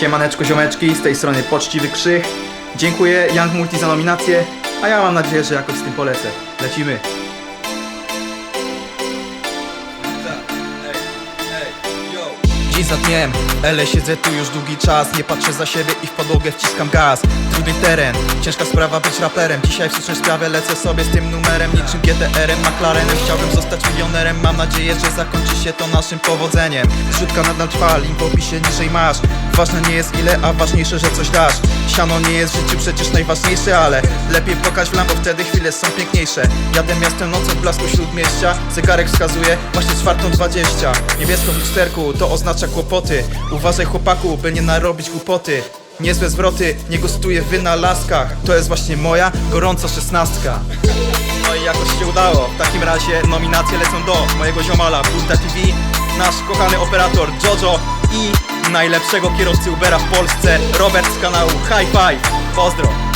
Siemaneczko ziomeczki, z tej strony Poczciwy Krzych. Dziękuję Young Multi za nominację, a ja mam nadzieję, że jakoś z tym polecę. Lecimy. Dziś za dniem, ele siedzę tu już długi czas. Nie patrzę za siebie i w podłogę wciskam gaz. Trudny teren, ciężka sprawa być raperem. Dzisiaj w słusznej sprawie lecę sobie z tym numerem. Niczym GTR-em, McLarenem Chciałbym zostać milionerem. Mam nadzieję, że zakończy się to naszym powodzeniem. Zrzutka nadal trwa, link w opisie niżej masz Ważne nie jest ile, a ważniejsze, że coś dasz. Siano nie jest w życiu przecież najważniejsze, ale Lepiej pokaż w lambo, wtedy chwile są piękniejsze. Jadę miastem nocą w blasku śródmieścia Zegarek wskazuje właśnie czwartą dwadzieścia. Niebiesko w lusterku, to oznacza kłopoty. Uważaj chłopaku, by nie narobić głupoty. Niezłe zwroty, nie gostuję w wynalazkach To jest właśnie moja gorąca szesnastka. No i jakoś się udało. W takim razie nominacje lecą do mojego ziomala Bulta TV, nasz kochany operator Jojo i najlepszego kierowcy Ubera w Polsce, Robert z kanału High Five. Pozdro!